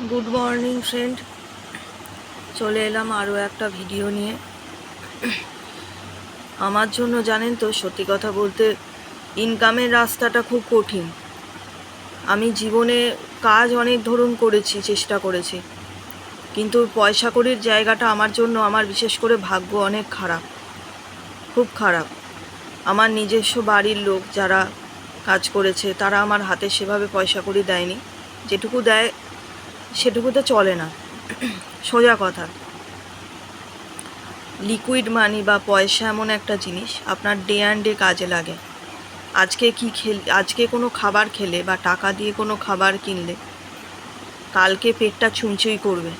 Good morning friend চলে এলাম আরও একটা ভিডিও নিয়ে। আমার জন্য জানেন তো, সত্যি কথা বলতে ইনকামের রাস্তাটা খুব কঠিন। আমি জীবনে কাজ অনেক ধরুন করেছি, চেষ্টা করেছি। কিন্তু পয়সা কড়ির জায়গাটা আমার জন্য, আমার বিশেষ করে ভাগ্য অনেক খারাপ। খুব খারাপ। আমার নিজস্ব বাড়ির লোক যারা কাজ করেছে, তারা আমার হাতে সেভাবে পয়সা কড়ি দেয়নি। যেটুকু দেয় সেটুকুতে চলে না। সোজা কথা। লিকুইড মানি বা পয়সা এমন একটা জিনিস আপনার ডে অ্যান্ড ডে কাজে লাগে। আজকে কি খেল আজকে কোনো খাবার খেলে বা টাকা দিয়ে কোনো খাবার কিনলে, কালকে পেটটা চুঁচুই করবে।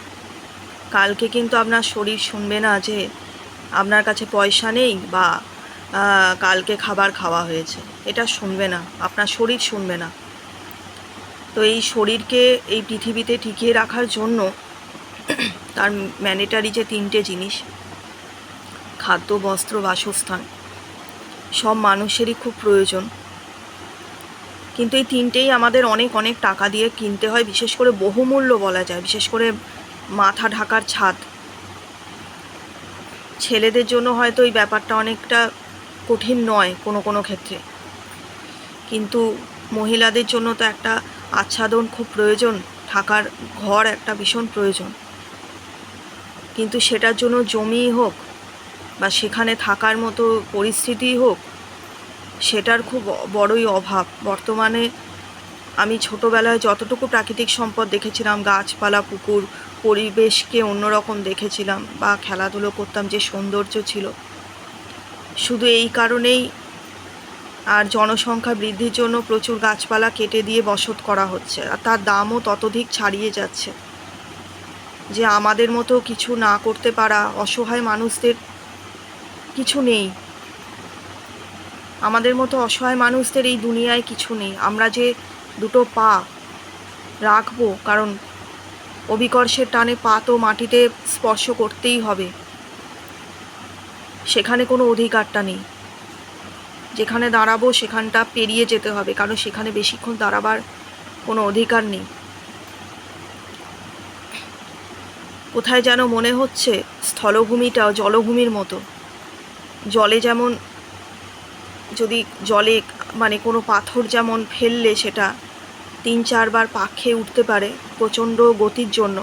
কালকে কিন্তু আপনার শরীর শুনবে না যে আপনার কাছে পয়সা নেই বা কালকে খাবার খাওয়া হয়েছে। এটা শুনবে না। আপনার শরীর শুনবে না। তো এই শরীরকে এই পৃথিবীতে টিকিয়ে রাখার জন্য তার ম্যান্ডেটারি যে তিনটে জিনিস, খাদ্য, বস্ত্র, বাসস্থান, সব মানুষেরই খুব প্রয়োজন। কিন্তু এই তিনটেই আমাদের অনেক অনেক টাকা দিয়ে কিনতে হয়, বিশেষ করে বহুমূল্য বলা যায়, বিশেষ করে মাথা ঢাকার ছাদ। ছেলেদের জন্য হয়তো এই ব্যাপারটা অনেকটা কঠিন নয় কোনো কোনো ক্ষেত্রে। কিন্তু মহিলাদের জন্য তো একটা আচ্ছাদন খুব প্রয়োজন থাকার ঘর একটা ভীষণ প্রয়োজন। কিন্তু সেটার জন্য জমি হোক বা সেখানে থাকার মতো পরিস্থিতি হোক, সেটার খুব বড়ই অভাব। বর্তমানে আমি ছোটোবেলায় যতটুকু প্রাকৃতিক সম্পদ দেখেছিলাম, গাছপালা, পুকুর, পরিবেশকে অন্যরকম দেখেছিলাম বা খেলাধুলো করতাম, যে সৌন্দর্য ছিল। শুধু এই কারণেই আর জনসংখ্যা বৃদ্ধির জন্য প্রচুর গাছপালা কেটে দিয়ে বসত করা হচ্ছে। আর তার দামও ততোধিক ছাড়িয়ে যাচ্ছে। যে আমাদের মতো কিছু না করতে পারা অসহায় মানুষদের কিছু নেই। আমাদের মতো অসহায় মানুষদের এই দুনিয়ায় কিছু নেই। আমরা যে দুটো পা রাখব, কারণ অভিকর্ষের টানে পা তো মাটিতে স্পর্শ করতেই হবে। সেখানে কোনো অধিকারটা নেই। যেখানে দাঁড়াবো সেখানটা পেরিয়ে যেতে হবে, কারণ সেখানে বেশিক্ষণ দাঁড়াবার কোনো অধিকার নেই। কোথায় যেন মনে হচ্ছে স্থলভূমিটাও জলভূমির মতো। জলে যেমন, যদি জলে মানে কোনো পাথর যেমন ফেললে সেটা তিন চারবার পাক খেয়ে উঠতে পারে প্রচণ্ড গতির জন্য।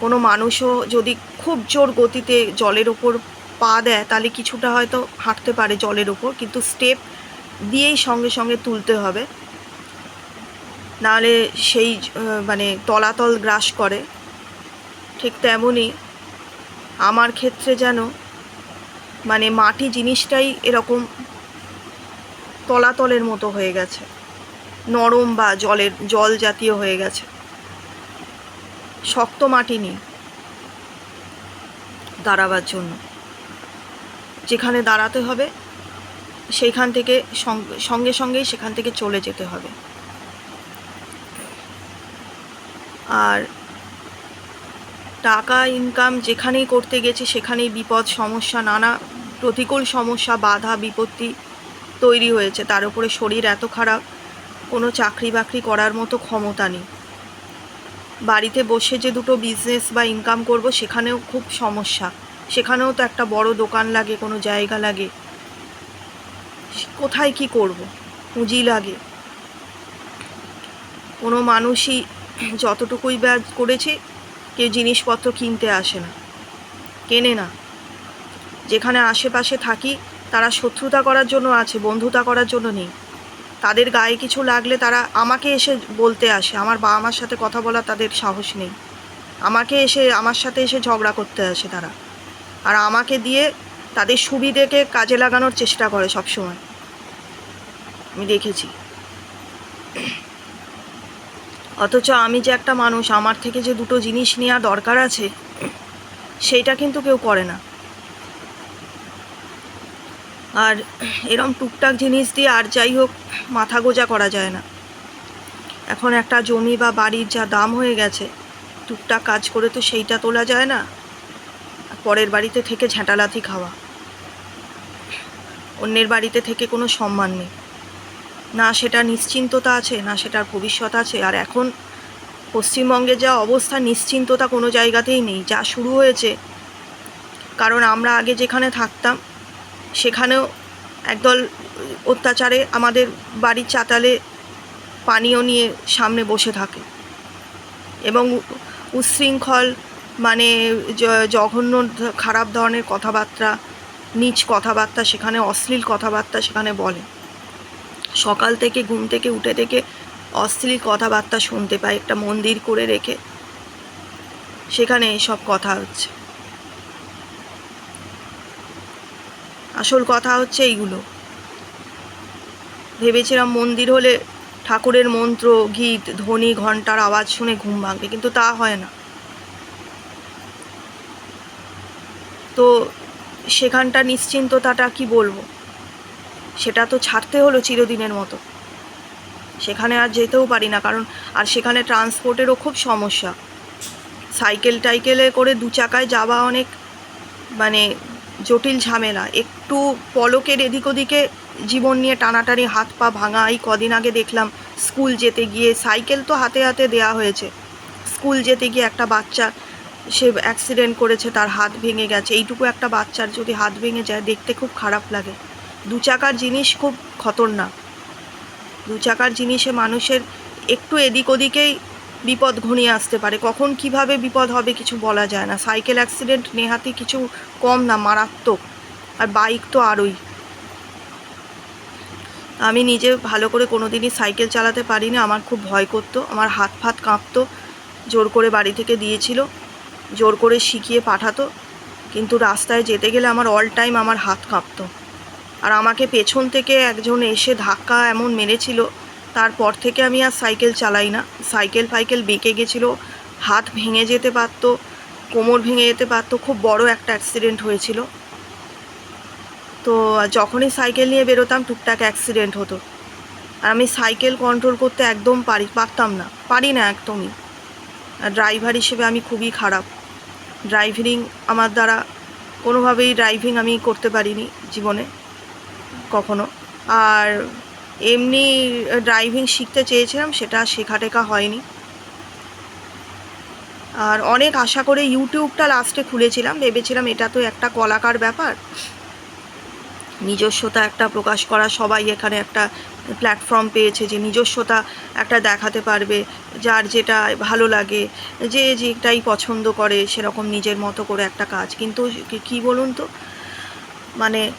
কোনো মানুষও যদি খুব জোর গতিতে জলের ওপর পা দেয়, তাহলে কিছুটা হয়তো হাঁটতে পারে জলের ওপর কিন্তু স্টেপ দিয়েই সঙ্গে সঙ্গে তুলতে হবে। নাহলে সেই মানে তলাতল গ্রাস করে। ঠিক তেমনই আমার ক্ষেত্রে যেন মানে মাটি জিনিসটাই এরকম তলাতলের মতো হয়ে গেছে। নরম বা জলের, জল জাতীয় হয়ে গেছে। শক্ত মাটি নেই দাঁড়াবার জন্য। যেখানে দাঁড়াতে হবে, সেইখান থেকে সঙ্গে- সঙ্গে সঙ্গেই সেখান থেকে চলে যেতে হবে। আর টাকা ইনকাম যেখানেই করতে গেছি, সেখানেই বিপদ, সমস্যা, নানা প্রতিকূল সমস্যা, বাধা, বিপত্তি তৈরি হয়েছে। তার উপরে শরীর এত খারাপ, কোনো চাকরি বাকরি করার মতো ক্ষমতা নেই। বাড়িতে বসে যে দুটো বিজনেস বা ইনকাম করব, সেখানেও খুব সমস্যা। সেখানেও তো একটা বড় দোকান লাগে, কোনো জায়গা লাগে। কোথায় কি করব? পুঁজি লাগে। কোনো মানুষই যতটুকুই ব্যাজ করেছে, কেউ জিনিসপত্র কিনতে আসে না, কেনে না। যেখানে আশেপাশে থাকি, তারা শত্রুতা করার জন্য আছে, বন্ধুতা করার জন্য নেই। তাদের গায়ে কিছু লাগলে তারা আমাকে এসে বলতে আসে। আমার বাবা মার সাথে কথা বলা তাদের সাহস নেই। আমাকে এসে, আমার সাথে এসে ঝগড়া করতে আসে তারা। আর আমাকে দিয়ে তাদের সুবিধেকে কাজে লাগানোর চেষ্টা করে সব সময় আমি দেখেছি। অথচ আমি যে একটা মানুষ, আমার থেকে যে দুটো জিনিস নেওয়া দরকার আছে সেইটা কিন্তু কেউ করে না। আর এরম টুকটাক জিনিস দিয়ে আর যাই হোক, মাথা গোজা করা যায় না। এখন একটা জমি বা বাড়ির যা দাম হয়ে গেছে, টুকটাক কাজ করে তো সেইটা তোলা যায় না। পরের বাড়িতে থেকে ঝ্যাঁটালাথি খাওয়া। অন্যের বাড়িতে থেকে কোনো সম্মান নেই। না সেটা নিশ্চিন্ততা আছে, না সেটার ভবিষ্যৎ আছে, আর এখন পশ্চিমবঙ্গে যা অবস্থা, নিশ্চিন্ততা কোনো জায়গাতেই নেই। যা শুরু হয়েছে, কারণ আমরা আগে যেখানে থাকতাম, সেখানেও একদল অত্যাচারে আমাদের বাড়ির চাতালে পানীয় নিয়ে সামনে বসে থাকে। এবং উচ্ছৃঙ্খল মানে জঘন্য খারাপ ধরনের কথাবার্তা, নিচ কথাবার্তা, সেখানে অশ্লীল কথাবার্তা সেখানে বলে। সকাল থেকে, ঘুম থেকে, উঠে থেকে অশ্লীল কথাবার্তা শুনতে পাই একটা মন্দির করে রেখে। সেখানে সব কথা হচ্ছে। আসল কথা হচ্ছে এইগুলো। ভেবেছিলাম মন্দির হলে ঠাকুরের মন্ত্র, গীত, ধ্বনি ঘণ্টার আওয়াজ শুনে ঘুম ভাঙবে, কিন্তু তা হয় না। তো সেখানটা নিশ্চিন্ততাটা কি বলব? সেটা তো ছাড়তে হলো চিরদিনের মতো। সেখানে আর যেতেও পারি না, কারণ আর সেখানে ট্রান্সপোর্টেরও খুব সমস্যা। সাইকেল টাইকেলে করে দু চাকায় যাওয়া অনেক মানে জটিল ঝামেলা। একটু পলকের এদিক ওদিকে জীবন নিয়ে টানাটানি, হাত পা ভাঙা, এই কদিন আগে দেখলাম স্কুল যেতে গিয়ে সাইকেল তো হাতে হাতে দেয়া হয়েছে। স্কুল যেতে গিয়ে একটা বাচ্চা সে অ্যাক্সিডেন্ট করেছে, তার হাত ভেঙে গেছে। এইটুকু একটা বাচ্চার যদি হাত ভেঙে যায়, দেখতে খুব খারাপ লাগে। দু চাকার জিনিস খুব খতরনাক। দু চাকার জিনিসে মানুষের একটু এদিক ওদিকেই বিপদ ঘনিয়ে আসতে পারে। কখন কীভাবে বিপদ হবে কিছু বলা যায় না। সাইকেল অ্যাক্সিডেন্ট নেহাতি কিছু কম না, মারাত্মক। আর বাইক তো আরোই। আমি নিজে ভালো করে কোনো দিনই সাইকেল চালাতে পারিনি। আমার খুব ভয় করতো। আমার হাত ফাত কাঁপতো, জোর করে বাড়ি থেকে দিয়েছিল। জোর করে শিখিয়ে পাঠাতো। কিন্তু রাস্তায় যেতে গেলে আমার অল টাইম আমার হাত কাঁপতো। আর আমাকে পেছন থেকে একজন এসে ধাক্কা এমন মেরেছিল, তারপর থেকে আমি আর সাইকেল চালাই না। সাইকেল ফাইকেল বেঁকে গেছিল, হাত ভেঙে যেতে পারতো, কোমর ভেঙে যেতে পারতো, খুব বড় একটা অ্যাক্সিডেন্ট হয়েছিল। তো যখনই সাইকেল নিয়ে বেরোতাম, টুকটাক অ্যাক্সিডেন্ট হতো। আর আমি সাইকেল কন্ট্রোল করতে একদম পারি, পারতাম না, পারি না একদমই। আর ড্রাইভার হিসেবে আমি খুবই খারাপ। ড্রাইভিং আমার দ্বারা কোনোভাবেই ড্রাইভিং আমি করতে পারিনি জীবনে, কখনো। আর এমনি ড্রাইভিং শিখতে চেয়েছিলাম, সেটা শেখা টেখা হয়নি। আর অনেক আশা করে ইউটিউবটা লাস্টে খুলেছিলাম, ভেবেছিলাম এটা তো একটা কলাকার ব্যাপার। নিজস্বতা একটা প্রকাশ করা, সবাই এখানে একটা প্ল্যাটফর্ম পেয়েছে যে নিজস্বতা একটা দেখাতে পারবে, যার যেটা ভালো লাগে, যে যেটাই পছন্দ করে সেরকম নিজের মতো করে একটা কাজ। কিন্তু কি- বলুন তো? মানে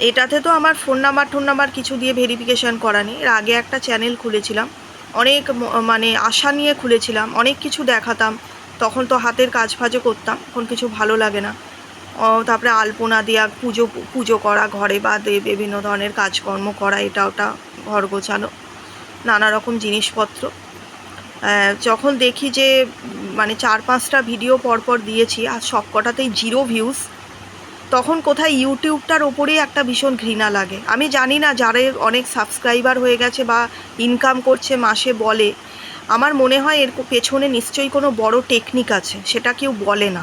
এটাতে তো আমার ফোন নাম্বার টোন নাম্বার কিছু দিয়ে ভেরিফিকেশান করা নেই। এর আগে একটা চ্যানেল খুলেছিলাম, অনেক মানে আশা নিয়ে খুলেছিলাম, অনেক কিছু দেখাতাম, তখন তো হাতের কাজ ফাজও করতাম, এখন কিছু ভালো লাগে না। তারপরে আলপনা দেওয়া পুজো পুজো করা, ঘরে বা বিভিন্ন ধরনের কাজকর্ম করা, এটা ওটা ঘর গোছানো, নানা রকম জিনিসপত্র। যখন দেখি যে মানে চার পাঁচটা ভিডিও পরপর দিয়েছি, আর সব কটাতেই জিরো ভিউজ তখন কোথায় ইউটিউবটার ওপরেই একটা ভীষণ ঘৃণা লাগে। আমি জানি না যাদের অনেক সাবস্ক্রাইবার হয়ে গেছে বা ইনকাম করছে মাসে বলে, আমার মনে হয় এর পেছনে নিশ্চয়ই কোনো বড় টেকনিক আছে, সেটা কেউ বলে না।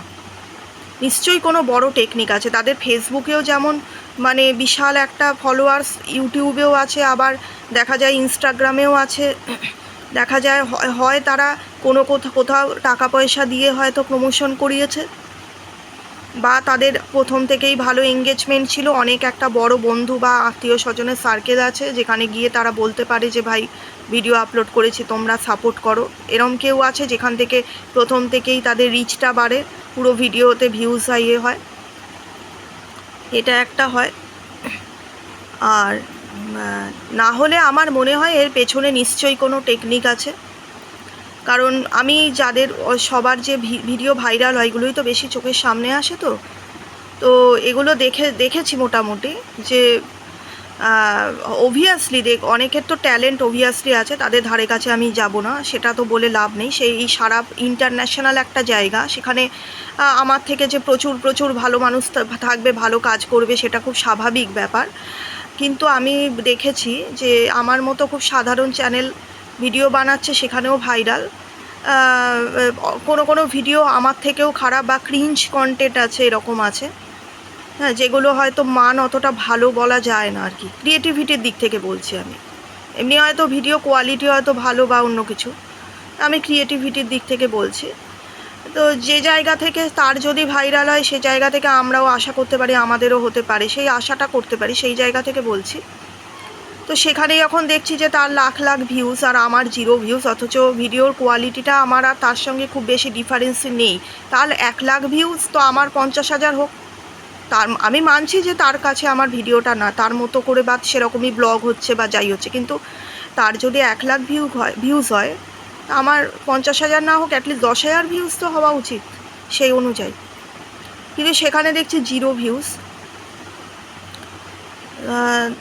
নিশ্চয়ই কোনো বড় টেকনিক আছে। তাদের ফেসবুকেও যেমন মানে বিশাল একটা ফলোয়ার্স ইউটিউবেও আছে, আবার দেখা যায় ইনস্টাগ্রামেও আছে। দেখা যায় হয়- তারা কোনো কোথাও কোথাও টাকা পয়সা দিয়ে হয়তো প্রমোশন করিয়েছে। বা তাদের প্রথম থেকেই ভালো এঙ্গেজমেন্ট ছিল। অনেক একটা বড় বন্ধু বা আত্মীয় স্বজনের সার্কেল আছে, যেখানে গিয়ে তারা বলতে পারে যে, ভাই ভিডিও আপলোড করেছি, তোমরা সাপোর্ট করো। এরম কেউ আছে যেখান থেকে প্রথম থেকেই তাদের রিচটা বাড়ে, পুরো ভিডিওতে ভিউজ ইয়ে হয়। এটা একটা হয়। আর না হলে আমার মনে হয় এর পেছনে নিশ্চয়ই কোনো টেকনিক আছে। কারণ আমি যাদের সবার যে ভিডিও ভাইরাল হয়, এগুলোই তো বেশি চোখের সামনে আসে তো। তো এগুলো দেখে, দেখেছি মোটামুটি যে অবভিয়াসলি দেখ, অনেকের তো ট্যালেন্ট অবভিয়াসলি আছে, তাদের ধারে কাছে আমি যাব না, সেটা তো বলে লাভ নেই। সেই সারা ইন্টারন্যাশনাল একটা জায়গা, সেখানে আমার থেকে যে প্রচুর প্রচুর ভালো মানুষ থাকবে, ভালো কাজ করবে, সেটা খুব স্বাভাবিক ব্যাপার। কিন্তু আমি দেখেছি যে, আমার মতো খুব সাধারণ চ্যানেল ভিডিও বানাচ্ছে, সেখানেও ভাইরাল। কোনো কোনো ভিডিও আমার থেকেও খারাপ বা ক্রিঞ্চ কন্টেন্ট আছে, এরকম আছে। হ্যাঁ যেগুলো হয়তো মান অতটা ভালো বলা যায় না আর কি। ক্রিয়েটিভিটির দিক থেকে বলছি আমি। এমনি হয়তো ভিডিও কোয়ালিটি হয়তো ভালো বা অন্য কিছু। আমি ক্রিয়েটিভিটির দিক থেকে বলছি। তো যে জায়গা থেকে তার যদি ভাইরাল হয়, সে জায়গা থেকে আমরাও আশা করতে পারি, আমাদেরও হতে পারে। সেই আশাটা করতে পারি, সেই জায়গা থেকে বলছি। তো সেখানে যখন দেখছি যে তার লাখ লাখ ভিউজ আর আমার জিরো ভিউজ অথচ ভিডিওর কোয়ালিটিটা আমার আর তার সঙ্গে খুব বেশি ডিফারেন্স নেই। তার এক লাখ ভিউজ তো আমার পঞ্চাশ হাজার হোক। তার, আমি মানছি যে তার কাছে আমার ভিডিওটা না, তার মতো করে বা সেরকমই ব্লগ হচ্ছে বা যাই হচ্ছে, কিন্তু তার যদি এক লাখ ভিউ হয় ভিউজ হয় আমার পঞ্চাশ হাজার না হোক অ্যাটলিস্ট দশ হাজার ভিউজ তো হওয়া উচিত সেই অনুযায়ী। কিন্তু সেখানে দেখছি জিরো ভিউজ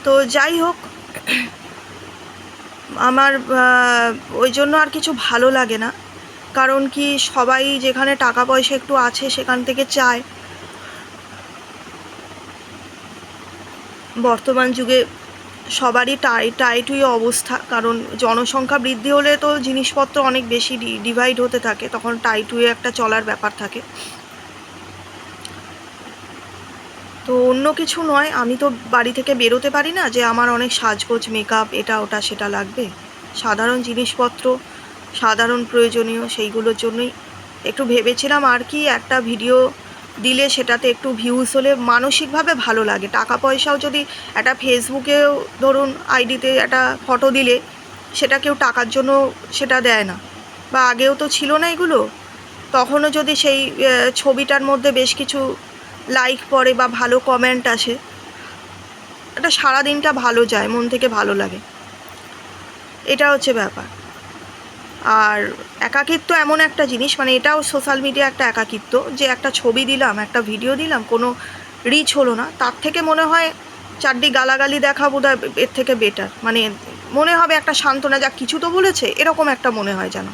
তো যাই হোক আমার ওই জন্য আর কিছু ভালো লাগে না। কারণ কি সবাই যেখানে টাকা পয়সা একটু আছে সেখান থেকে চায়। বর্তমান যুগে সবারই টাই টাইটুই অবস্থা। কারণ জনসংখ্যা বৃদ্ধি হলে তো জিনিসপত্র অনেক বেশি ডিভাইড হতে থাকে। তখন টাইটুয়ে একটা চলার ব্যাপার থাকে। তো অন্য কিছু নয়, আমি তো বাড়ি থেকে বেরোতে পারি না যে আমার অনেক সাজগোজ মেকআপ এটা, ওটা, সেটা লাগবে। সাধারণ জিনিসপত্র, সাধারণ প্রয়োজনীয়, সেইগুলোর জন্যই একটু ভেবেছিলাম আর কি একটা ভিডিও দিলে সেটাতে একটু ভিউজ হলে মানসিকভাবে ভালো লাগে। টাকা পয়সাও যদি একটা ফেসবুকেও ধরুন আইডিতে একটা ফটো দিলে, সেটা কেউ টাকার জন্য সেটা দেয় না। বা আগেও তো ছিল না এগুলো। তখনও যদি সেই ছবিটার মধ্যে বেশ কিছু লাইক পড়ে বা ভালো কমেন্ট আসে এটা সারা দিনটা ভালো যায়, মন থেকে ভালো লাগে। এটা হচ্ছে ব্যাপার। আর একাকিত্ব এমন একটা জিনিস মানে এটাও সোশ্যাল মিডিয়া একটা একাকিত্ব, যে একটা ছবি দিলাম, একটা ভিডিও দিলাম, কোনো রিচ হলো না। তার থেকে মনে হয় চারটি গালাগালি দেখা বোধ এর থেকে বেটার মানে মনে হবে একটা সান্ত্বনা, যা কিছু তো বলেছে, এরকম একটা মনে হয় যেন।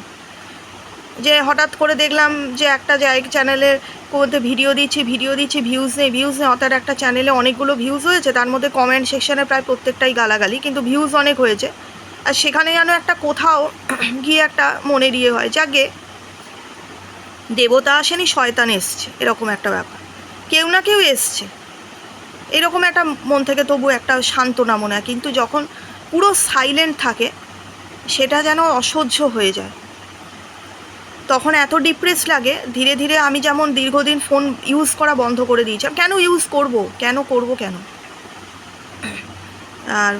যে হঠাৎ করে দেখলাম যে একটা জায়গা চ্যানেলের মধ্যে ভিডিও দিচ্ছি ভিডিও দিচ্ছি ভিউজ নেই ভিউজ নেই, অর্থাৎ একটা চ্যানেলে অনেকগুলো ভিউজ হয়েছে, তার মধ্যে কমেন্ট সেকশানে প্রায় প্রত্যেকটাই গালাগালি, কিন্তু ভিউজ অনেক হয়েছে। আর সেখানে যেন একটা কোথাও গিয়ে একটা মনের ইয়ে হয়, যাকে দেবতা আসেনি, শয়তান এসছে, এরকম একটা ব্যাপার। কেউ না কেউ এসছে। এরকম একটা মন থেকে তবু একটা সান্ত্বনা মনে হয়, কিন্তু যখন পুরো সাইলেন্ট থাকে, সেটা যেন অসহ্য হয়ে যায়। তখন এত ডিপ্রেস লাগে, ধীরে ধীরে আমি যেমন দীর্ঘদিন ফোন ইউজ করা বন্ধ করে দিয়েছিলাম কেন ইউজ করব? কেন করব কেন? আর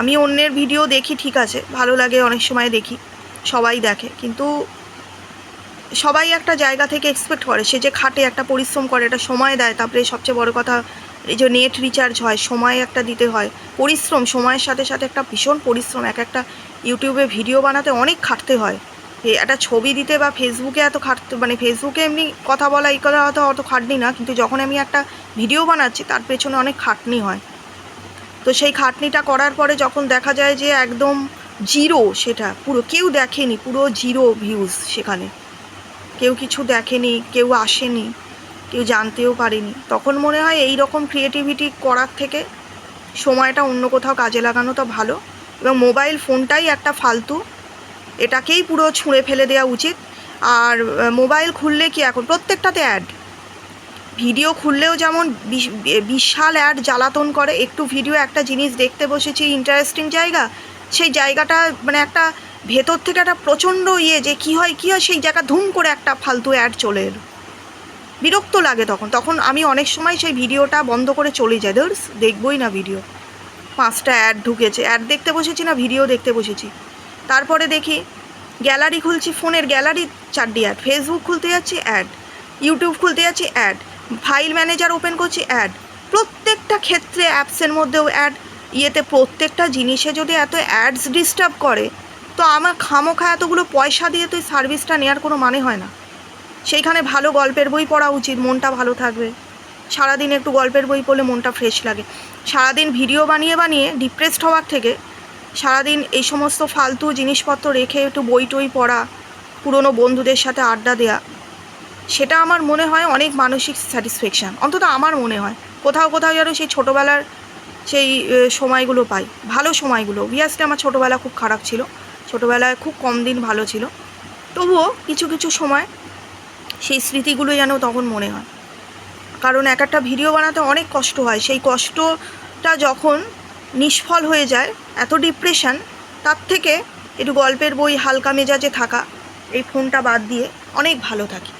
আমি অন্যের ভিডিও দেখি, ঠিক আছে, ভালো লাগে, অনেক সময় দেখি, সবাই দেখে। কিন্তু সবাই একটা জায়গা থেকে এক্সপেক্ট করে, সে যে খাটে একটা পরিশ্রম করে, একটা সময় দেয়, তারপরে সবচেয়ে বড় কথা, এই যে নেট রিচার্জ হয়, সময় একটা দিতে হয়, পরিশ্রম, সময়ের সাথে সাথে একটা ভীষণ পরিশ্রম, এক একটা ইউটিউবে ভিডিও বানাতে অনেক খাটতে হয়। একটা ছবি দিতে বা ফেসবুকে এত খাটতে মানে ফেসবুকে এমনি কথা বলা, এই কথা হয়তো অত খাটনি না, কিন্তু যখন আমি একটা ভিডিও বানাচ্ছি, তার পেছনে অনেক খাটনি হয়। তো সেই খাটনিটা করার পরে যখন দেখা যায় যে একদম জিরো সেটা, পুরো কেউ দেখেনি, পুরো জিরো ভিউজ সেখানে। কেউ কিছু দেখেনি, কেউ আসেনি, কেউ জানতেও পারেনি। তখন মনে হয় এই রকম ক্রিয়েটিভিটি করার থেকে সময়টা অন্য কোথাও কাজে লাগানো তো ভালো এবং মোবাইল ফোনটাই একটা ফালতু এটাকেই পুরো ছুঁড়ে ফেলে দেওয়া উচিত। আর মোবাইল খুললে কি এখন প্রত্যেকটাতে অ্যাড? ভিডিও খুললেও যেমন বিশ- বিশাল অ্যাড জ্বালাতন করে, একটু ভিডিও একটা জিনিস দেখতে বসেছি ইন্টারেস্টিং জায়গা, সেই জায়গাটা মানে একটা ভেতর থেকে একটা প্রচণ্ড ইয়ে যে কী হয় কী হয়, সেই জায়গা ধুম করে একটা ফালতু অ্যাড চলে এলো। বিরক্ত লাগে তখন। তখন আমি অনেক সময় সেই ভিডিওটা বন্ধ করে চলে যাই। ধর, দেখবই না ভিডিও। পাঁচটা অ্যাড ঢুকেছে। অ্যাড দেখতে বসেছি না, ভিডিও দেখতে বসেছি। তারপরে দেখি গ্যালারি খুলছি, ফোনের গ্যালারি, চারটি অ্যাড ফেসবুক খুলতে যাচ্ছি অ্যাড ইউটিউব খুলতে যাচ্ছি অ্যাড ফাইল ম্যানেজার ওপেন করছি অ্যাড প্রত্যেকটা ক্ষেত্রে অ্যাপসের মধ্যেও অ্যাড ইয়েতে প্রত্যেকটা জিনিসে যদি এত অ্যাডস ডিস্টার্ব করে, তো আমার খামোখা এতগুলো পয়সা দিয়ে তুই সার্ভিসটা নেওয়ার কোনো মানে হয় না। সেইখানে ভালো গল্পের বই পড়া উচিত, মনটা ভালো থাকবে। সারাদিন একটু গল্পের বই পড়লে মনটা ফ্রেশ লাগে। সারাদিন ভিডিও বানিয়ে বানিয়ে ডিপ্রেসড হওয়ার থেকে সারাদিন এই সমস্ত ফালতু জিনিসপত্র রেখে একটু বই টই পড়া, পুরনো বন্ধুদের সাথে আড্ডা দেওয়া সেটা আমার মনে হয় অনেক মানসিক স্যাটিসফ্যাকশান, অন্তত আমার মনে হয়। কোথাও কোথাও যেন সেই ছোটোবেলার সেই সময়গুলো পাই, ভালো সময়গুলো। অবভিয়াসলি আমার ছোটোবেলা খুব খারাপ ছিল, ছোটোবেলায় খুব কম দিন ভালো ছিল। তবুও কিছু কিছু সময় সেই স্মৃতিগুলো যেন তখন মনে হয়। কারণ এক একটা ভিডিও বানাতে অনেক কষ্ট হয়, সেই কষ্টটা যখন নিষ্ফল হয়ে যায়, এত ডিপ্রেশান তার থেকে একটু গল্পের বই হালকা মেজাজে থাকা, এই ফোনটা বাদ দিয়ে অনেক ভালো থাকি।